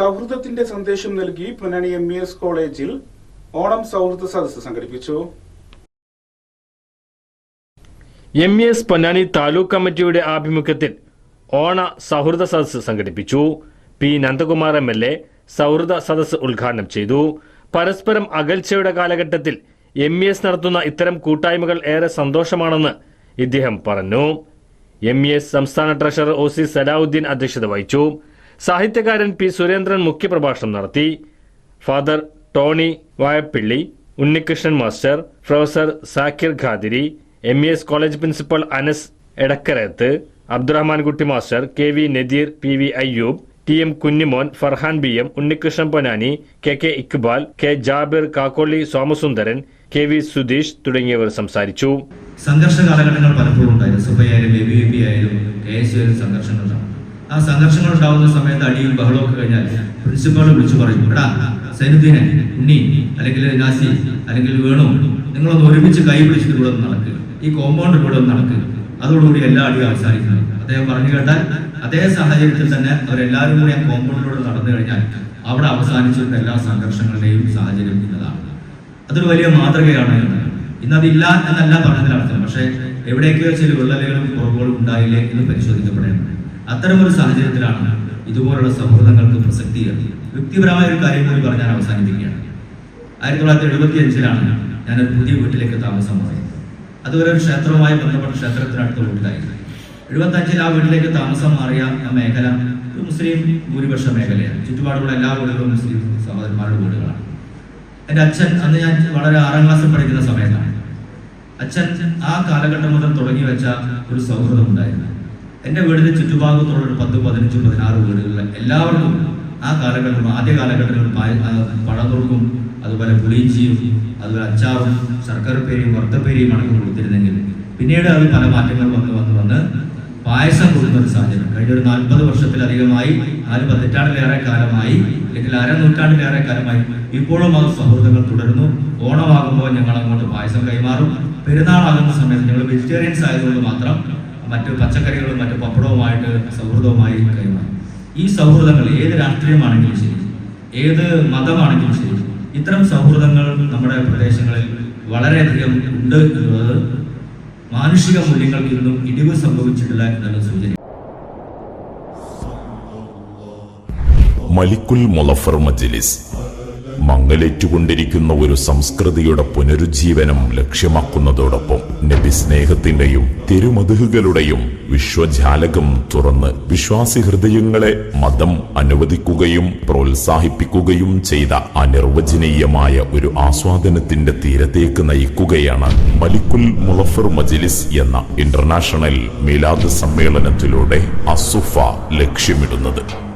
സൗഹൃദത്തിന്റെ സന്ദേശം നൽകി പൊന്നാനി എം കോളേജിൽ ഓണം സൗഹൃദ സദസ്സ് സംഘടിപ്പിച്ചു. M E S Ponnani taluk കമ്മിറ്റിയുടെ ആഭിമുഖ്യത്തിൽ ഓണ സൗഹൃദ സദസ്സ് സംഘടിപ്പിച്ചു. P Nandakumar M L A സൗഹൃദ സദസ്സ് ഉദ്ഘാടനം ചെയ്തു. പരസ്പരം അകൽച്ചയുടെ കാലഘട്ടത്തിൽ എം ഇ എസ് നടത്തുന്ന ഇത്തരം കൂട്ടായ്മകൾ ഏറെ സന്തോഷമാണെന്ന് ഇദ്ദേഹം പറഞ്ഞു. എം ഇ എസ് സംസ്ഥാന ട്രഷറർ ഒ സി സലാഹുദ്ദീൻ അധ്യക്ഷത വഹിച്ചു. സാഹിത്യകാരൻ പി സുരേന്ദ്രൻ മുഖ്യപ്രഭാഷണം നടത്തി. Father Tony Vayappilly Unnikrishnan master professor Zakir Qadiri M S college principal Anas Edakkarath Abdurahmankutty master K V Nadeer P V Ayyub T M Kunjimon Farhan B M Unnikrishnan Ponnani K K Iqbal K Jabir Kakkoli Somasundaran K V Sudheesh തുടങ്ങിയവർ സംസാരിച്ചു. സംഘർഷ കാലഘട്ടങ്ങൾ പലപ്പോഴും ഉണ്ടായിരുന്നു. സുബൈയായാലും A B V P ആയാലും K S ആയാലും സംഘർഷങ്ങൾ ആ സംഘർഷങ്ങൾ ഉണ്ടാവുന്ന സമയത്ത് അടിയും ബഹളവും ഒക്കെ കഴിഞ്ഞാൽ പ്രിൻസിപ്പാൾ വിളിച്ചു പറയും എടാ സൈനുദ്ദീനെ ഉണ്ണി അല്ലെങ്കിൽ നാസി അല്ലെങ്കിൽ വേണു നിങ്ങളൊന്ന് ഒരുമിച്ച് കൈ പിടിച്ചിട്ട് ഇവിടെ നടക്കുക ഈ കോമ്പൗണ്ടിലൂടെ ഒന്ന് നടക്കുക അതോടുകൂടി എല്ലാ അടിയും അവസാനിക്കുന്നത് അദ്ദേഹം പറഞ്ഞു കേട്ടാൽ അതേ സാഹചര്യത്തിൽ തന്നെ അവരെല്ലാവരും കൂടി ആ കോമ്പൗണ്ടിലൂടെ നടന്നു കഴിഞ്ഞാൽ അവിടെ അവസാനിച്ചിരുന്ന എല്ലാ സംഘർഷങ്ങളുടെയും സാഹചര്യം ഇന്നതാണ്. അതൊരു വലിയ മാതൃകയാണ്. ഇന്നതില്ല എന്നല്ല പറഞ്ഞതിൽ അർത്ഥം പക്ഷേ എവിടെയൊക്കെയോ ചില വിള്ളലുകളും കുറവുകളും ഉണ്ടായില്ലേ എന്ന് പരിശോധിക്കപ്പെടേണ്ടത് അത്തരമൊരു സാഹചര്യത്തിലാണ് ഇതുപോലുള്ള സൗഹൃദങ്ങൾക്ക് പ്രസക്തി വ്യക്തിപരമായ ഒരു കാര്യം കൂടി പറഞ്ഞാൽ അവസാനിപ്പിക്കുകയാണ്. ആയിരത്തി തൊള്ളായിരത്തി എഴുപത്തി അഞ്ചിലാണ് ഞാനൊരു പുതിയ വീട്ടിലേക്ക് താമസം മാറിയത്. അതുവരെ ഒരു ക്ഷേത്രവുമായി ബന്ധപ്പെട്ട ക്ഷേത്രത്തിനടുത്ത വീട്ടിലായിരുന്നു. എഴുപത്തി അഞ്ചിൽ ആ വീട്ടിലേക്ക് താമസം മാറിയ ആ മേഖല ഒരു മുസ്ലിം ഭൂരിപക്ഷ മേഖലയാണ്. ചുറ്റുപാടുള്ള എല്ലാ വീടുകളും മുസ്ലിം സഹോദരന്മാരുടെ വീടുകളാണ്. എന്റെ അച്ഛൻ അന്ന് ഞാൻ വളരെ ആറാം ക്ലാസ്സിൽ പഠിക്കുന്ന സമയത്താണ്. അച്ഛൻ ആ കാലഘട്ടം മുതൽ തുടങ്ങി വെച്ച ഒരു സൗഹൃദം ഉണ്ടായിരുന്നു. എന്റെ വീടിന്റെ ചുറ്റുഭാഗത്തുള്ള ഒരു പത്ത് പതിനഞ്ച് പതിനാറ് വീടുകളിൽ എല്ലാവർക്കും ആ കാലഘട്ടം ആദ്യ കാലഘട്ടങ്ങളിൽ പഴതുർക്കും അതുപോലെ പുളിയിഞ്ചിയും അതുപോലെ അച്ചാറും ശർക്കരപ്പേരിയും വറുത്തപ്പേരിയും അടക്കം കൊടുത്തിരുന്നെങ്കിൽ പിന്നീട് അത് പല മാറ്റങ്ങൾ വന്ന് വന്ന് വന്ന് പായസം കൊടുക്കുന്ന ഒരു സാഹചര്യം. കഴിഞ്ഞ ഒരു നാൽപ്പത് വർഷത്തിലധികമായി നാല് പതിറ്റാണ്ടിലേറെ കാലമായി അല്ലെങ്കിൽ അര നൂറ്റാണ്ടിലേറെ കാലമായി ഇപ്പോഴും അത് സൗഹൃദങ്ങൾ തുടരുന്നു. ഓണമാകുമ്പോൾ ഞങ്ങൾ അങ്ങോട്ട് പായസം കൈമാറും. പെരുന്നാളാകുന്ന സമയത്ത് ഞങ്ങൾ വെജിറ്റേറിയൻസ് ആയതുകൊണ്ട് മാത്രം മറ്റു പച്ചക്കറികളും മറ്റു പപ്പടവുമായിട്ട് സൗഹൃദവുമായി കൈമാറും ഈ സൗഹൃദങ്ങൾ ഏത് രാഷ്ട്രീയമാണെങ്കിലും ശരി ഏത് മതമാണെങ്കിലും ശരി ഇത്തരം സൗഹൃദങ്ങൾ നമ്മുടെ പ്രദേശങ്ങളിൽ വളരെയധികം ഉണ്ട് എന്നുള്ളത് മാനുഷിക മൂല്യങ്ങൾക്ക് ഇന്നും ഇടിവ് സംഭവിച്ചിട്ടില്ല എന്നുള്ള സൂചന. മലിക്കുൽ മുലഫർ മജ്ലിസ്. മങ്ങലേറ്റുകൊണ്ടിരിക്കുന്ന ഒരു സംസ്കൃതിയുടെ പുനരുജ്ജീവനം ലക്ഷ്യമാക്കുന്നതോടൊപ്പം നബി സ്നേഹത്തിന്റെയും തിരുമതുകളുടെയും വിശ്വജാലകം തുറന്ന് വിശ്വാസി ഹൃദയങ്ങളെ മതം അനുവദിക്കുകയും പ്രോത്സാഹിപ്പിക്കുകയും ചെയ്ത അനിർവചനീയമായ ഒരു ആസ്വാദനത്തിന്റെ തീരത്തേക്ക് നയിക്കുകയാണ് മലിക്കുൽ മുളഫർ മജ്ലിസ് എന്ന ഇന്റർനാഷണൽ മീലാദ് സമ്മേളനത്തിലൂടെ അസുഫ ലക്ഷ്യമിടുന്നത്.